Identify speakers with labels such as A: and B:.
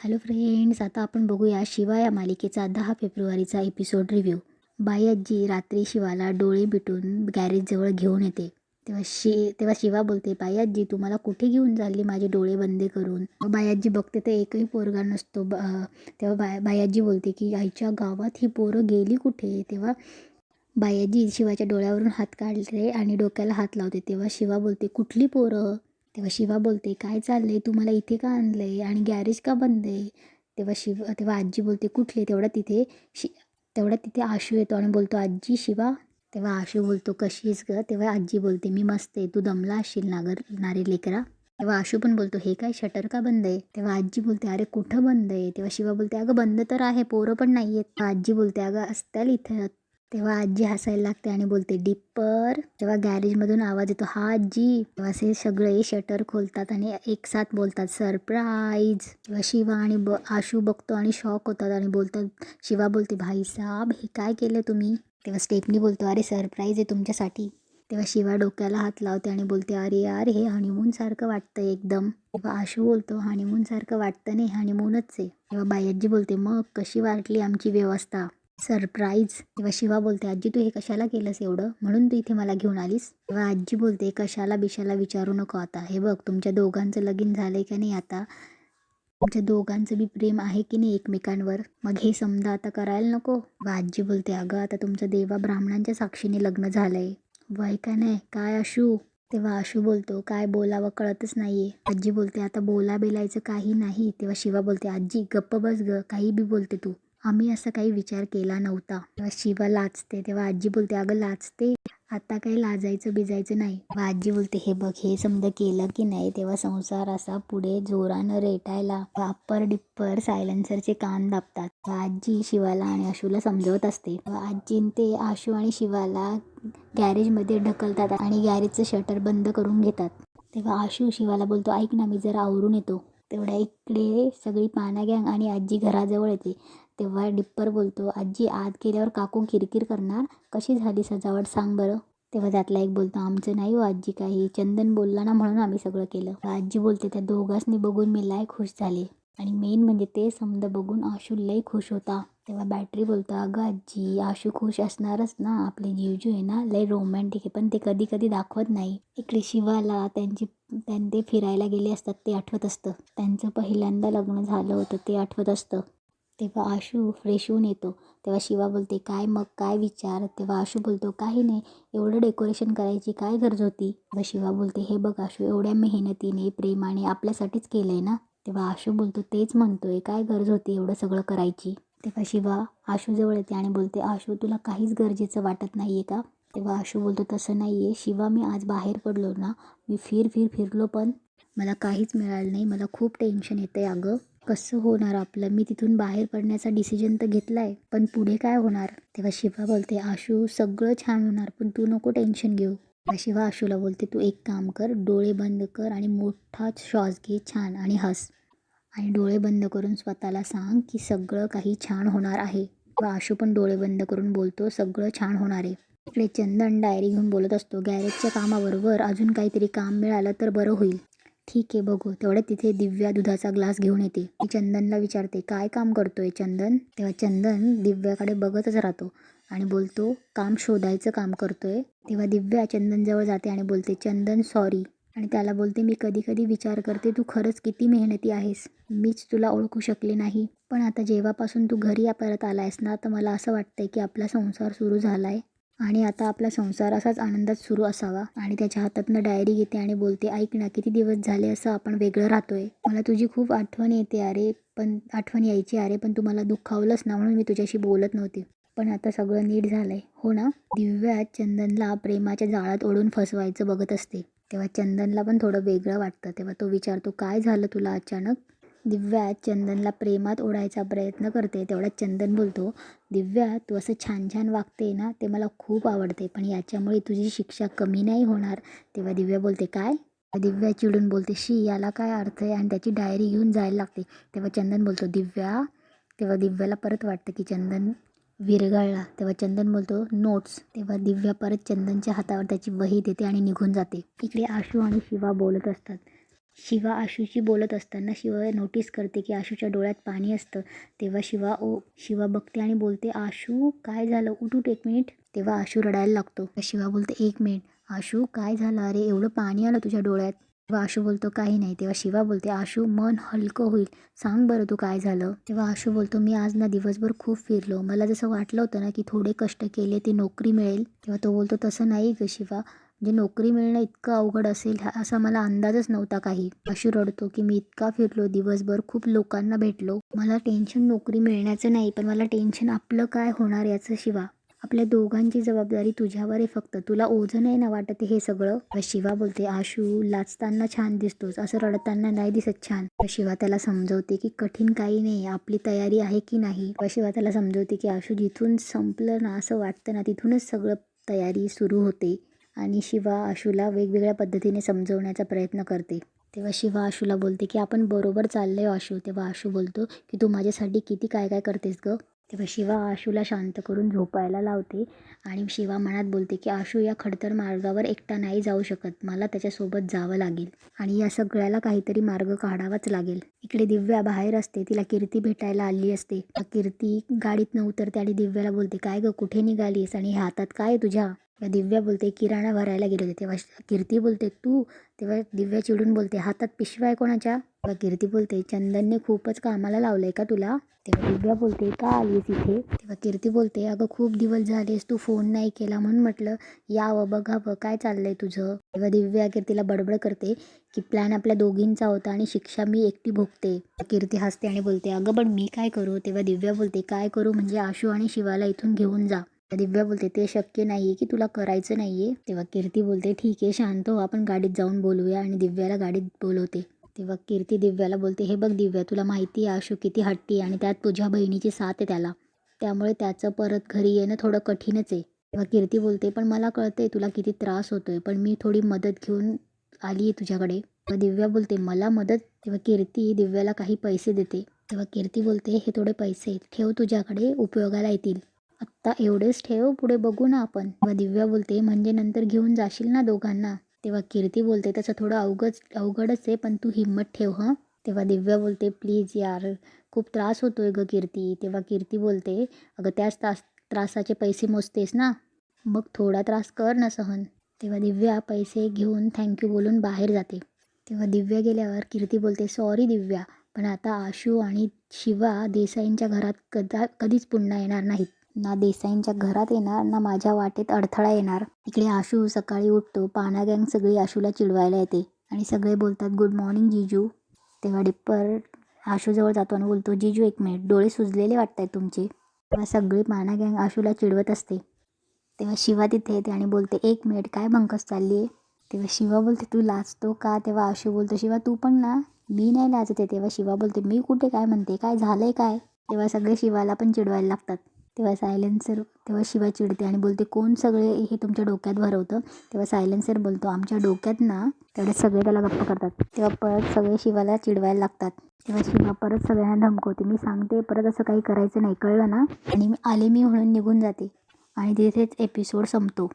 A: Hello friends आता आपण बघूया शिवा या मालिकेचा दहा फेब्रुवारीचा एपिसोड रिव्ह्यू बाई रात्री शिवाला डोळे मिटून गॅरेजजवळ घेऊन येते. तेव्हा शि तेव्हा शिवा बोलते बाई तुम्हाला कुठे घेऊन चालली माझे डोळे बंद करून? बायाजी बघते तर एकही पोरगा नसतो. ब तेव्हा बाय बायाजी बोलते की आईच्या गावात ही पोरं गेली कुठे? तेव्हा बायाजी शिवाच्या डोळ्यावरून हात काढले आणि डोक्याला हात लावते. तेव्हा शिवा बोलते कुठली पोरं? तेव्हा शिवा बोलते काय चाललंय? तू मला इथे का आणलंय? आणि गॅरेज का बंद आहे? तेव्हा शिव तेव्हा आजी बोलते कुठले? तेवढा तिथे शि तेवढा तिथे आशू येतो. आणि बोलतो आजी शिवा. तेव्हा आशू बोलतो कशी आहेस ग? तेव्हा आजी बोलते मी मस्त आहे. तू दमला असशील नागर नारे लेकरा? तेव्हा आशू पण बोलतो हे काय शटर का बंद आहे? तेव्हा आजी बोलते अरे कुठं बंद आहे? तेव्हा शिवा बोलते अगं बंद तर आहे. पोरं पण नाही आहेत आजी बोलते अगं असत्याल इथं. तेव्हा आजी हसायला लागते आणि बोलते डिप्पर. जेव्हा गॅरेजमधून आवाज येतो हा आजी. तेव्हा असे सगळे शटर खोलतात आणि एक साथ बोलतात सरप्राईज. तेव्हा शिवा आणि ब आशू बघतो आणि शॉक होतात आणि बोलतात शिवा बोलते भाई साहब हे काय केलं तुम्ही? तेव्हा स्टेपनी बोलतो अरे सरप्राईज आहे तुमच्यासाठी. तेव्हा शिवा डोक्याला हात लावते आणि बोलते अरे यार हे हनीमून सारखं वाटतं एकदम. तेव्हा आशू बोलतो हनीमून सारखं वाटतं नाही हनीमूनच आहे. तेव्हा आजी बोलते मग कशी वाटली आमची व्यवस्था? सरप्राईज. तेव्हा शिवा बोलते आजी तू हे कशाला केलंस एवढं? म्हणून तू इथे मला घेऊन आलीस? तेव्हा आजी बोलते कशाला बिशाला विचारू नको आता? हे बघ तुमच्या दोघांचं लगीन झालंय का नाही आता? तुमच्या दोघांचं बी प्रेम आहे की नाही एकमेकांवर? मग हे समजा आता करायला नको? व आजी बोलते अगं आता तुमचं देवा ब्राह्मणांच्या साक्षीने लग्न झालंय. वय का नाही? काय अशू तेव्हा आशू बोलतो काय बोलावं कळतच नाहीये. आजी बोलते आता बोला बेलायचं काही नाही. तेव्हा शिवा बोलते आजी गप्प बस ग काही बी बोलते तू. आम्ही असा काही विचार केला नव्हता. तेव्हा शिवा लाचते तेव्हा आजी बोलते अगं लाचते आता काही लाजायचं बिजायचं नाही. आजी बोलते हे बघ हे समजा केलं की नाही तेव्हा संसार असा पुढे जोरानं रेटायला वापर डिप्पर सायलेन्सरचे कान दाबतात. आजी शिवाला आणि आशूला समजवत असते. तेव्हा आजीन ते आशू आणि शिवाला गॅरेजमध्ये ढकलतात आणि गॅरेजचं शटर बंद करून घेतात. तेव्हा आशू शिवाला बोलतो ऐक ना मी जरा आवरून येतो. तेवढ्या इकडे सगळी पाना गँग आणि आजी घराजवळ येते. तेव्हा डिप्पर बोलतो आजी आत गेल्यावर काकू किरकिर करणार? कशी झाली सजावट? सांग बरं. तेव्हा त्यातला एक बोलतो आमचं नाही हो आजी काही. चंदन बोलला ना म्हणून आम्ही सगळं केलं. आजी बोलते त्या दोघांनी बघून मी लय खुश झाले. आणि मेन म्हणजे ते समद बघून आशू लय खुश होता. तेव्हा बॅटरी बोलतो अगं आजी आशू खुश असणारच ना. आपले जीवजू आहे ना लय रोमॅन्टिक आहे. पण ते कधी कधी दाखवत नाही. इकडे शिवाला त्यांची त्यां ते फिरायला गेले असतात ते आठवत असतं. त्यांचं पहिल्यांदा लग्न झालं होतं ते आठवत असतं. तेव्हा आशू फ्रेश होऊन येतो. तेव्हा शिवा बोलते काय मग? काय विचार? तेव्हा आशू बोलतो काही नाही. एवढं डेकोरेशन करायची काय गरज होती? तेव्हा शिवा बोलते हे बघ आशू एवढ्या मेहनतीने प्रेमाने आपल्यासाठीच केलं आहे ना? तेव्हा आशू बोलतो तेच म्हणतोय. काय गरज होती एवढं सगळं करायची? तेव्हा शिवा आशूजवळ येते आणि बोलते आशू तुला काहीच गरजेचं वाटत नाही आहे का? तेव्हा आशू बोलतो तसं नाही आहे शिवा मी आज बाहेर पडलो ना मी फिर फिर फिरलो पण. मला काहीच मिळालं नाही. मला खूप टेन्शन येतं आहे अगं. कसं होणार आपलं? मी तिथून बाहेर पडण्याचा डिसिजन तर घेतला आहे पण पुढे काय होणार? तेव्हा शिवा बोलते आशू सगळं छान होणार पण तू नको टेन्शन घेऊ. शिवा आशूला बोलते तू एक काम कर डोळे बंद कर आणि मोठा श्वास घे छान आणि हस आणि डोळे बंद करून स्वतःला सांग की सगळं काही छान होणार आहे. व आशू पण डोळे बंद करून बोलतो सगळं छान होणार आहे. इकडे चंदन डायरी घेऊन बोलत असतो गॅरेजच्या कामाबरोबर अजून काहीतरी काम मिळालं तर बरं होईल. ठीक आहे बघू. तेवढ्या तिथे दिव्या दुधाचा ग्लास घेऊन येते. ती चंदनला विचारते काय काम करतोय चंदन? तेव्हा चंदन दिव्याकडे बघतच राहतो आणि बोलतो काम शोधायचं काम करतोय. तेव्हा दिव्या चंदनजवळ जाते आणि बोलते चंदन सॉरी आणि त्याला बोलते मी कधी कधी विचार करते तू खरंच किती मेहनती आहेस. मीच तुला ओळखू शकले नाही. पण आता जेव्हापासून तू घरी परत आलायस ना तर मला असं वाटतंय की आपला संसार सुरू झाला आहे आणि आता आपला संसार असाच आनंदात सुरू असावा. आणि त्याच्या हातातनं डायरी घेते आणि बोलते ऐक ना किती दिवस झाले असं आपण वेगळं राहतोय. मला तुझी खूप आठवण येते अरे पण आठवण यायची अरे पण तू मला दुखावलंच ना म्हणून मी तुझ्याशी बोलत नव्हते. पण आता सगळं नीट झालंय हो ना? दिव्या चंदनला प्रेमाच्या जाळात ओढून फसवायचं बघत असते. तेव्हा चंदनला पण थोडं वेगळं वाटतं. तेव्हा तो विचारतो काय झालं तुला अचानक? दिव्या चंदनला प्रेमात ओढायचा प्रयत्न करते. तेवढ्यात चंदन बोलतो दिव्या तू असं छान छान वागते ना ते मला खूप आवडते पण याच्यामुळे तुझी शिक्षा कमी नाही होणार. तेव्हा दिव्या बोलते काय? दिव्या चिडून बोलते शी याला काय अर्थ आहे? आणि त्याची डायरी घेऊन जायला लागते. तेव्हा चंदन बोलतो दिव्या? तेव्हा दिव्याला परत वाटतं की चंदन विरघळला. तेव्हा चंदन बोलतो नोट्स. तेव्हा दिव्या परत चंदनच्या हातावर त्याची वही देते आणि निघून जाते. इकडे आशू आणि शिवा बोलत असतात. शिवा आशूशी बोलत असताना शिवा नोटीस करते की आशूच्या डोळ्यात पाणी असतं. तेव्हा शिवा ओ शिवा बघते आणि बोलते आशू काय झालं? उठ उठ एक मिनिट तेव्हा आशू रडायला लागतो. शिवा बोलते एक मिनिट आशू काय झालं? अरे एवढं पाणी आलं तुझ्या डोळ्यात. तेव्हा आशू बोलतो काही नाही. तेव्हा शिवा बोलते आशू मन हलकं होईल. सांग बरं तू काय झालं. तेव्हा आशू बोलतो मी आज ना दिवसभर खूप फिरलो. मला जसं वाटलं होतं ना की थोडे कष्ट केले ती नोकरी मिळेल. तेव्हा तो बोलतो तसं नाही ग शिवा. म्हणजे नोकरी मिळणं इतकं अवघड असेल हा- असा मला अंदाजच नव्हता काही. आशू रडतो की मी इतका फिरलो दिवसभर खूप लोकांना भेटलो. मला टेन्शन नोकरी मिळण्याचं नाही पण मला टेन्शन आपलं काय होणार याचं शिवा. आपल्या दोघांची जबाबदारी तुझ्यावर आहे फक्त. तुला ओझं नाही ना वाटत हे सगळं? शिवा बोलते आशू लाचताना छान दिसतोस. असं रडताना नाही दिसत छान. शिवा त्याला समजवते की कठीण काही नाही आपली तयारी आहे की नाही? शिवा त्याला समजवते की आशू जिथून संपलं ना असं वाटतं ना तिथूनच सगळं तयारी सुरू होते. आणि शिवा आशूला वेगवेगळ्या पद्धतीने समजवण्याचा प्रयत्न करते. तेव्हा शिवा आशूला बोलते की आपण बरोबर चाललोय हो आशू. तेव्हा आशू बोलतो की तू माझ्यासाठी किती काय काय करतेस ग? तेव्हा शिवा आशूला शांत करून झोपायला लावते आणि शिवा मनात बोलते की आशू या खडतर मार्गावर एकटा नाही जाऊ शकत. मला त्याच्यासोबत जावं लागेल आणि या सगळ्याला काहीतरी मार्ग काढावाच लागेल. इकडे दिव्या बाहेर असते. तिला कीर्ती भेटायला आली असते. कीर्ती गाडीत उतरते आणि दिव्याला बोलते काय ग कुठे निघालीस आणि हे हातात काय आहे तुझ्या? दिव्या बोलते किराणा भरायला गेले होते. तेव्हा कीर्ती बोलते तू? तेव्हा दिव्या चिडून बोलते हातात पिशव्या आहे कोणाच्या? तेव्हा कीर्ती बोलते चंदनने खूपच कामाला लावलंय का तुला? तेव्हा दिव्या बोलते का आलीस इथे? तेव्हा कीर्ती बोलते अगं खूप दिवस झालेस तू फोन नाही केला म्हणून म्हटलं यावं बघावं काय चाललंय तुझं? तेव्हा दिव्या कीर्तीला बडबड करते की प्लॅन आपल्या दोघींचा होता आणि शिक्षा मी एकटी भोगते. कीर्ती हसते आणि बोलते अगं पण मी काय करू? तेव्हा दिव्या बोलते काय करू? म्हणजे आशू आणि शिवाला इथून घेऊन जा. दिव्या बोलते ते शक्य नाहीये की तुला करायचं नाहीये. तेव्हा कीर्ती बोलते ठीक आहे शांत हो आपण गाडीत जाऊन बोलूया. आणि दिव्याला गाडीत बोलवते. तेव्हा कीर्ती दिव्याला बोलते हे बघ दिव्या तुला माहिती आहे आशू किती हट्टी आणि त्यात तुझ्या बहिणीची साथ आहे त्याला. त्यामुळे त्याचं परत घरी येणं थोडं कठीणच आहे. तेव्हा कीर्ती बोलते पण मला कळतंय तुला किती त्रास होतोय पण मी थोडी मदत घेऊन आली आहे तुझ्याकडे. तेव्हा दिव्या बोलते मला मदत? तेव्हा कीर्ती दिव्याला काही पैसे देते. तेव्हा कीर्ती बोलते हे थोडे पैसे ठेव तुझ्याकडे उपयोगाला येतील. आत्ता एवढेच ठेव पुढे बघू ना आपण. तेव्हा दिव्या बोलते म्हणजे नंतर घेऊन जाशील ना दोघांना? तेव्हा कीर्ती बोलते तसं थोडं अवघड अवघडच आहे पण तू हिंमत ठेव हं. तेव्हा दिव्या बोलते प्लीज यार खूप त्रास होतोय ग कीर्ती. तेव्हा कीर्ती बोलते अगं त्याच त्रास त्रासाचे पैसे मोजतेस ना? मग थोडा त्रास कर ना सहन. तेव्हा दिव्या पैसे घेऊन थँक्यू बोलून बाहेर जाते. तेव्हा दिव्या गेल्यावर कीर्ती बोलते सॉरी दिव्या पण आता आशू आणि शिवा देसाईंच्या घरात कदा कधीच पुन्हा येणार नाहीत. ना देसाईंच्या घरात येणार ना माझ्या वाटेत अडथळा येणार. इकडे आशू सकाळी उठतो पाना गँग सगळी आशूला चिडवायला येते आणि सगळे बोलतात गुड मॉर्निंग जिजू. तेव्हा डिप्पर आशूजवळ जातो आणि बोलतो जिजू एक मिनिट डोळे सुजलेले वाटत आहेत तुमचे. तेव्हा सगळी पाना गँग आशूला चिडवत असते. तेव्हा शिवा तिथे येते आणि बोलते एक मिनिट काय बंकस चालली आहे तेव्हा शिवा बोलते तू लाजतो का? तेव्हा आशू बोलतो शिवा तू पण ना मी नाही लाजते तेव्हा शिवा बोलते मी कुठे काय म्हणते? काय झालं आहे काय? तेव्हा सगळे शिवाला पण चिडवायला लागतात. तेव्हा सायलेन्सर तेव्हा शिवा चिडते. आणि बोलते कोण सगळे हे तुमच्या डोक्यात भरवतं? तेव्हा सायलेन्सर बोलतो आमच्या डोक्यात ना तेवढे सगळे त्याला गप्प करतात. तेव्हा परत सगळे शिवाला चिडवायला लागतात. तेव्हा शिवा परत सगळ्यांना धमकवते मी सांगते परत असं काही करायचं नाही कळलं ना? आणि मी आले मी म्हणून निघून जाते. आणि तिथेच एपिसोड संपतो.